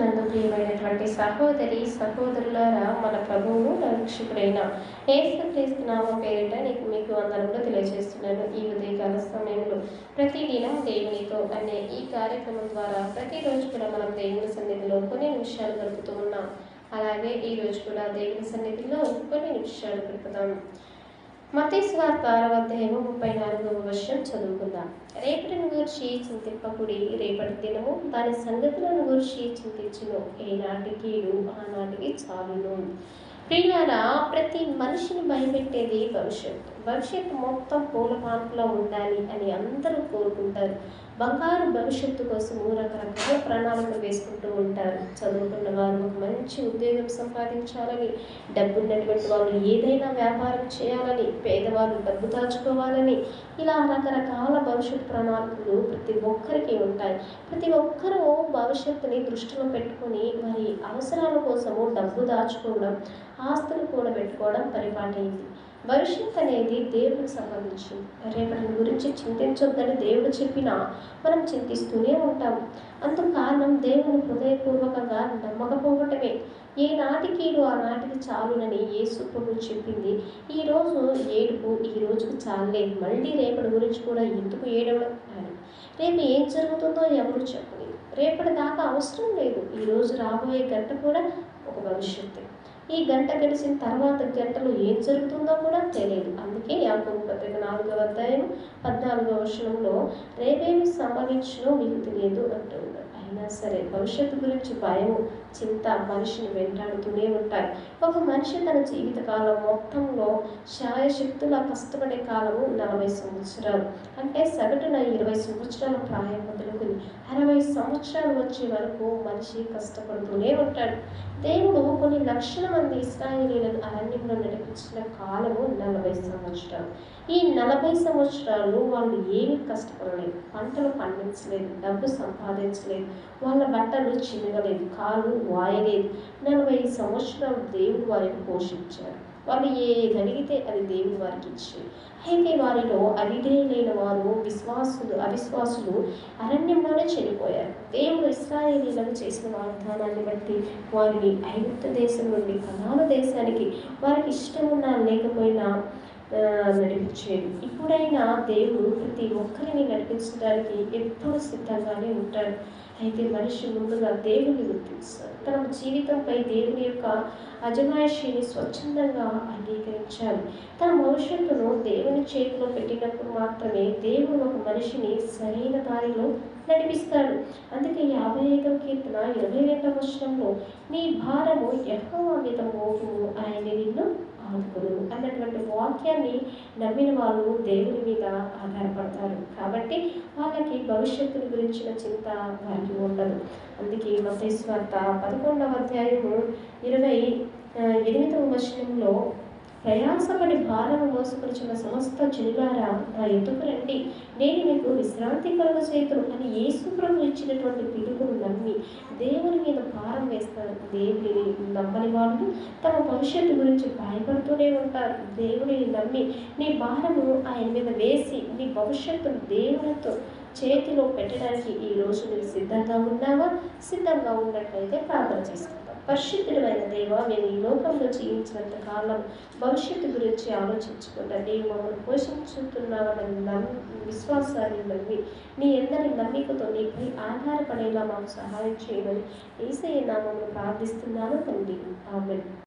నందు ప్రియమైనటువంటి సహోదరి సహోదరులారా మన ప్రభువును రక్షకుడైన ఏసుక్రీస్తు నామ పేరిట నీకు మీకు వందనములు తెలియజేస్తున్నాను. ఈ ఉదయకాల సమయంలో ప్రతిదినం దేవునితో అనే ఈ కార్యక్రమం ద్వారా ప్రతిరోజు కూడా మనం దేవుని సన్నిధిలో కొన్ని నిమిషాలు గడుపుతూ ఉన్నాం. అలాగే ఈ రోజు కూడా దేవుని సన్నిధిలో కొన్ని నిమిషాలు గడుపుతాం మతేశ్వార్త ఆరవ అధ్యాయము ముప్పై నాలుగవ వర్షం చదువుకుందాం. రేపటిని గురించి చింతింపకుడి రేపటి దినము దాని సంగతులను గురించి చింతించును. ఏనాటి కీడు ఆనాటికి చాలును. ప్రియులారా ప్రతి మనిషిని భయపెట్టేది భవిష్యత్తు. భవిష్యత్తు మొత్తం పూల మార్పులో ఉండాలి అని అందరూ కోరుకుంటారు. బంగారు భవిష్యత్తు కోసం రకరకాల ప్రణాళికలు వేసుకుంటూ ఉంటారు. చదువుకున్న వారు ఒక మంచి ఉద్యోగం సంపాదించాలని డబ్బు ఉన్నటువంటి వాళ్ళు ఏదైనా వ్యాపారం చేయాలని పేదవాళ్ళు డబ్బు దాచుకోవాలని ఇలా రకరకాల భవిష్యత్ ప్రణాళికలు ప్రతి ఒక్కరికి ఉంటాయి. ప్రతి ఒక్కరూ భవిష్యత్తుని దృష్టిలో పెట్టుకొని మరి అవసరాల కోసము డబ్బు దాచుకోవడం ఆస్తులు కూడా పెట్టుకోవడం పరిపాటైంది. భవిష్యత్ అనేది దేవుడికి సంబంధించింది. రేపటి గురించి చింతించొద్దని దేవుడు చెప్పినా మనం చింతిస్తూనే ఉంటాం. అందుకు కారణం దేవుని హృదయపూర్వకంగా నమ్మకపోవటమే ఏ నాటికి ఆ నాటికి చాలునని యేసు ప్రభు చెప్పింది. ఈరోజు ఏడుపు ఈ రోజుకు చాలే. మళ్ళీ రేపటి గురించి కూడా ఎందుకు ఏడవడం? అని. రేపు ఏం జరుగుతుందో ఎవరు చెప్పలేదు. రేపటి దాకా అవసరం లేదు. ఈరోజు రాబోయే గంట కూడా ఒక భవిష్యత్తు. ఈ గంట గడిచిన తర్వాత గంటలో ఏం జరుగుతుందో కూడా తెలియదు. అందుకే యాకోబు పత్రిక నాలుగవ అధ్యాయం పద్నాలుగవ వర్షంలో రేపేమి సంభవించడం మీకు తెలియదు అంటున్నాడు అయినా సరే భవిష్యత్తు గురించి భయము చింత మనిషిని వెంటాడుతూనే ఉంటాయి ఒక మనిషి తన జీవిత కాలం మొత్తంలో శాయశక్తుల కష్టపడే కాలము నలభై సంవత్సరాలు. అంటే సగటున ఇరవై సంవత్సరాల ప్రాయం మొదలుకుని అరవై సంవత్సరాలు వచ్చే వరకు మనిషి కష్టపడుతూనే ఉంటాడు. దేవుడు కొన్ని లక్షల మంది ఇస్రాయేలీలను అరణ్యంలో నడిపించిన కాలము నలభై సంవత్సరాలు. ఈ నలభై సంవత్సరాలు వాళ్ళు ఏమీ కష్టపడలేదు. పంటలు పండించలేదు డబ్బు సంపాదించలేదు వాళ్ళ బట్టలు చిరగలేదు కాలు వాయలేదు. నలభై సంవత్సరాలు దేవుడు వారిని పోషించారు వారు ఏది అడిగితే అది దేవుడు వారికి ఇచ్చారు అయితే వారిలో అవిధేయులైన వారు విశ్వాసులు అవిశ్వాసులు అరణ్యంలోనే చనిపోయారు దేవుడు ఇస్రాయేలీలకు చేసిన వాగ్దానాన్ని బట్టి వారిని ఐగుప్త దేశం నుండి కనాల దేశానికి వారికి ఇష్టం ఉన్నా లేకపోయినా నడిపించేది. ఇప్పుడైనా దేవుడు ప్రతి ఒక్కరిని నడిపించడానికి ఎప్పుడు సిద్ధంగానే ఉంటాడు. అయితే మనిషి ముందుగా దేవుని గుర్తిస్తారు. తన జీవితంపై దేవుని యొక్క అజమాయిషిని స్వచ్ఛందంగా అంగీకరించాలి. తన భవిష్యత్తును దేవుని చేతిలో పెట్టినప్పుడు మాత్రమే దేవుడు ఒక మనిషిని సరైన దారిలో నడిపిస్తాడు. అందుకే యాభై ఐదవ కీర్తన ఇరవై రెండవ వర్షంలో నీ భారము ఎక్కువ వాక్యాన్ని నమ్మిన వాళ్ళు దేవుని మీద ఆధారపడతారు. కాబట్టి వాళ్ళకి భవిష్యత్తుని గురించిన చింత వారికి ఉండదు. అందుకే మతేశ్వార్త పదకొండవ అధ్యాయము ఇరవై ఎనిమిదవ వచనంలో ప్రయాసపడి భారము మోసుకొచ్చిన సమస్త జనులారా నా ఎదుకు రండి? నేను మీకు విశ్రాంతి కలుగ చేతులు అని యేసుప్రభు ఇచ్చినటువంటి పిలుపును నమ్మి దేవుని మీద భారం వేస్తారు. దేవుడిని నమ్మని వాళ్ళు తమ భవిష్యత్తు గురించి భయపడుతూనే ఉంటారు. దేవుడిని నమ్మి నీ భారము ఆయన మీద వేసి నీ భవిష్యత్తును దేవునితో చేతిలో పెట్టడానికి ఈ రోజు నువ్వు సిద్ధంగా ఉన్నావా? సిద్ధంగా ఉన్నట్లయితే ప్రార్థన చేస్తాను పరిశుద్ధుడమైన దేవ మేము ఈ లోకంలో జీవించినంత కాలం భవిష్యత్తు గురించి ఆలోచించకుండా నీవు మమ్మల్ని పోషించుతున్నావని నమ్మి విశ్వాసాన్ని నమ్మి నీ ఎందరి నమ్మికతో నీపై ఆధారపడేలా మాకు సహాయం చేయమని ఏసయ్య నామమును ప్రార్థిస్తున్నాను తండ్రి. ఆమెను.